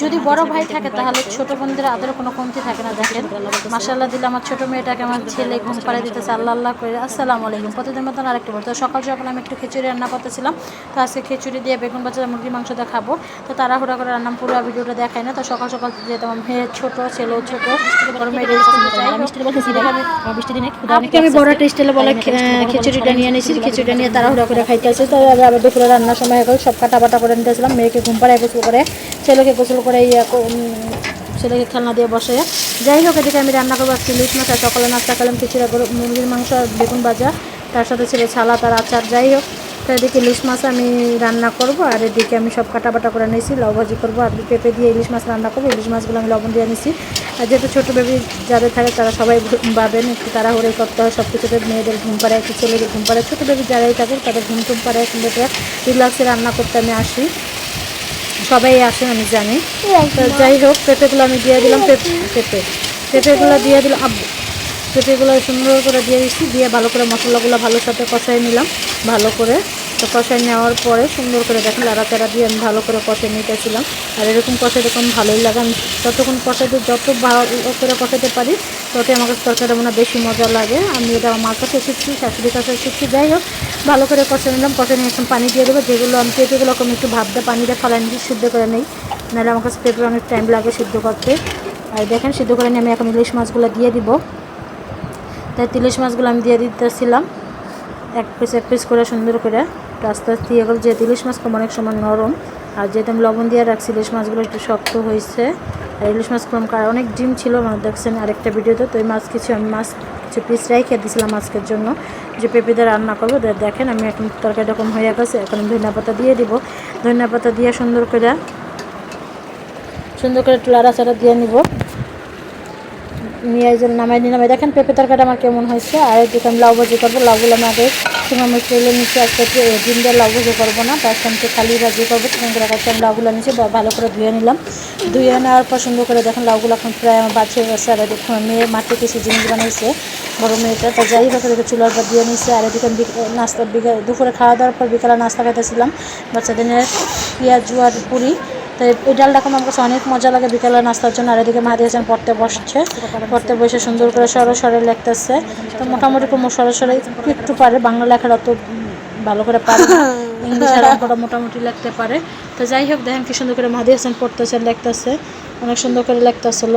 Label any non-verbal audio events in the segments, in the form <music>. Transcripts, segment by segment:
যদি বড় ভাই থাকে তাহলে ছোট বোনদের আদরে কোনো কমতি থাকে না। দেখেন মাসাল্লাহ দিলে আমার ছোট মেয়েটাকে আমার ছেলে ঘুম পাড়ে দিতেছে আল্লাহ আল্লাহ করে। আসসালামু আলাইকুম। প্রতিদিন মতন আরেকটা বলতো সকাল সকাল আমি একটু খিচুড়ি রান্না করতেছিলাম। তো আজকে খিচুড়ি দিয়ে বেগুন বাচ্চা মুরগি মাংস দিয়ে খাব তো তাড়াহুড়া করে রান্না পুরো ভিডিওটা দেখাই না। তো সকাল সকাল যেহেতু আমার মেয়ে ছোট ছেলেও ছোট আমি বড় টেস্টেলে বলে খিচুড়িটা নিয়ে নিয়েছি খিচুড়িটা নিয়ে তাড়াহুড়া করে খাইতে আসি। তো আবার দুপুরে রান্নার সময় এখন সব কাটা বাটা করে নিতেছিলাম মেয়েকে ঘুম পাড়ায় গোসল করে। ছেলেকে গোসল করে ইয়ে ছেলেকে খেলনা দিয়ে বসে যাই হোক, এদিকে আমি রান্না করব আজকে ইলিশ মাছ সকালে নাস্তা খেলাম কিছুটা গরু মুরগির মাংস আর বেগুন ভাজা, তার সাথে ছিল ছালা তার আচার। যাই হোক, তো এদিকে ইলিশ মাছ আমি রান্না করব, আর এদিকে আমি সব কাটা বাটা করে নিয়েছি, লাউ ভাজি করব, আর পেঁপে দিয়ে ইলিশ মাছ রান্না করব। ইলিশ মাছগুলো আমি লবণ দিয়ে নিয়েছি। আর যেহেতু ছোটো বেবি যাদের থাকে, তারা সবাই ভাবেন একটু তাড়াহুড়ো করতে হয় সব কিছুতে মেয়েদের ঘুম পাড়ে একটু ছেলেদের ঘুম পাড়ে ছোটো বেবি যারাই থাকুক, তাদের ঘুম টুম পাড়ে কিন্তু রিল্যাক্সে রান্না করতে আমি আসি। সবাই আসেন আমি জানি। তো যাই হোক পেঁপেগুলো আমি দিয়ে দিলাম পেঁপে পেঁপে। পেঁপেগুলো দিয়ে দিলাম আব্বু পেঁপেগুলো সুন্দর করে দিয়ে দিচ্ছি দিয়ে ভালো করে মশলাগুলো ভালো সাথে কষাই নিলাম ভালো করে। তো কষাই নেওয়ার পরে সুন্দর করে দেখেন লাড়াচাড়া দিয়ে আমি ভালো করে কষাই নিতেছিলাম। আর এরকম কষাই এরকম ভালোই লাগে। আমি যতক্ষণ কষাইতে, যত ভালো করে কষাতে পারি, ততই আমার কাছে তরকারিটা মনে বেশি মজা লাগে। আমি এটা আমার কাছে শিখছি শাশুড়ির কাছে শিখছি যাই হোক, ভালো করে কষে নিলাম। কষে নিয়ে এখন পানি দিয়ে দেবো। যেগুলো আমি পেঁপেগুলো আমি একটু ভাবতে পানিটা ফলাই নিয়ে সিদ্ধ করে নেই। নাহলে আমার কাছে পেঁপে অনেক টাইম লাগে সিদ্ধ করতে। আর দেখেন, সিদ্ধ করে নিয়ে আমি এখন ইলিশ মাছগুলো দিয়ে দিব। তাই ইলিশ মাছগুলো আমি দিয়ে দিতেছিলাম। এক পিস এক পিস করে সুন্দর করে। আস্তে আস্তে দিয়ে গেল যেহেতু ইলিশ মাছ কম অনেক সময় নরম, আর যেহেতু আমি লবণ দিয়ে রাখছি, ইলিশ মাছগুলো একটু শক্ত হয়েছে। আর ইলিশ মাছ কম অনেক ডিম ছিল মানে দেখছেন আরেকটা ভিডিওতে, তো এই মাছ কিছু আমি মাছ, কিছু পিস রেখে দিয়েছিলাম আজকের জন্য। যে পেঁপেদের রান্না করব দেখেন, আমি এখন তরকারি কম হয়ে গেছে, এখন ধনিয়া পাতা দিয়ে দিব। ধনিয়া পাতা দিয়ে সুন্দর করে সুন্দর করে একটু লাড়াচাড়া দিয়ে নিব। নিয়ে নামাই নিলাম এই দেখেন পেঁপে তরকারিটা আমার কেমন হয়েছে। আর এদিকে আমি লাউ ভাজি করব। লাউগুলো আমি আগে মির্চ তেলে নিচে একটা ডিম দিয়ে লাউ ভাজি করব না। তার সঙ্গে খালি ভাজি করব। করে কাছে আমি লাউগুলো নিচে ভালো করে ধুয়ে নিলাম। ধুয়ে নেওয়ার পর সুন্দর করে দেখেন লাউগুলো এখন প্রায় আমার বাঁচিয়ে গেছে। আর এদিকে মেয়ে মাঠে কিছু জিনিস বানিয়েছে। বড় মেয়েটা তা যাই হোক এদিকে চুলার পর দিয়ে নিচ্ছে আর এদিকে নাস্তা দুপুরে খাওয়া দাওয়ার পর বিকালে নাস্তা খাইতেছিলাম। বাচ্চাদের পেঁয়াজ আর পুরি। তো এই ডালটা এখন আমার কাছে অনেক মজা লাগে বিকেলে নাস্তার জন্য। আর এদিকে মাহাদি হাসান পড়তে বসছে। পড়তে বসে সুন্দর করে সরো সরে লিখতেছে। তো মোটামুটি কোনো সরে সরে একটু একটু পারে বাংলা লেখার অত ভালো করে পারে। <laughs> ইংলিশ আর অঙ্কটা মোটামুটি লিখতে পারে। তো যাই হোক দেখেন কি সুন্দর করে মাহাদি হাসান পড়তেছে লিখতেছে। অনেক সুন্দর করে লিখতেছিল।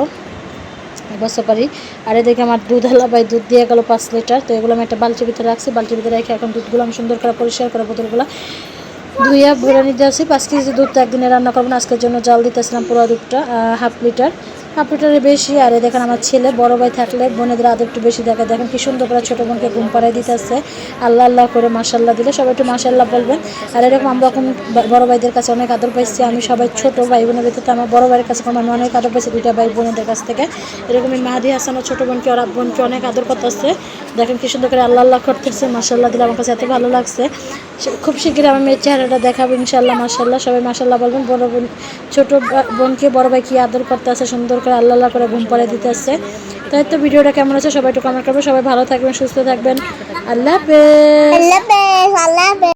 বসতে পারি আর এদিকে আমার দুধ হালা বাই দুধ দিয়ে গেল পাঁচ লিটার। তো এগুলো আমি একটা বালতির ভিতরে রাখছি। বালতির ভিতরে রেখে এখন দুধগুলো আমি সুন্দর করে পরিষ্কার করে বোতলগুলো ধুইয়া ভরে নিতে আসি, পাঁচ কেজি দুধ তো একদিনে রান্না করব আজকের জন্য জাল দিতেছিলাম পুরো দুধটা হাফ লিটার। হাফ লিটারের বেশি, আর দেখেন আমার ছেলে, বড় ভাই থাকলে বোনেদের আদর একটু বেশি দেখে দেখেন কি সুন্দর করে ছোটো বোনকে ঘুম পাড়াই দিতেছে। আল্লাহ আল্লাহ করে মাসাল্লাহ দিলে সবাই একটু মাসাল্লাহ বলবেন। আর এরকম আমরা এখন বড় ভাইদের কাছে অনেক আদর পাইছি, আমি সবাই ছোট ভাই বোনের ভিতরে আমার বড় ভাইয়ের কাছে আমি অনেক আদর পাইছি, দুইটা ভাই বোনেদের কাছ থেকে। এরকমই মাহাদি হাসান ছোটো বোনকে ওর বোনকে অনেক আদর করতেছে। দেখেন কি সুন্দর করে আল্লাহ আল্লাহ করতেছে মাসাল্লাহ দিলে আমার কাছে এত ভালো লাগছে। খুব শীঘ্রই আমার মেয়ের চেহারাটা দেখাবো ইনশাল্লাহ মাসাল্লাহ সবাই মাসাল্লাহ বলবেন, বড় বোন, ছোট বোনকে বড় ভাই কি আদর করতে আছে সুন্দর করে আল্লাহ করে ঘুম পাড়ে দিতে আসছে তাই তো ভিডিওটা কেমন আছে সবাই একটু কমেন্ট করবে সবাই ভালো থাকবেন, সুস্থ থাকবেন। আল্লাহ আল্লাহ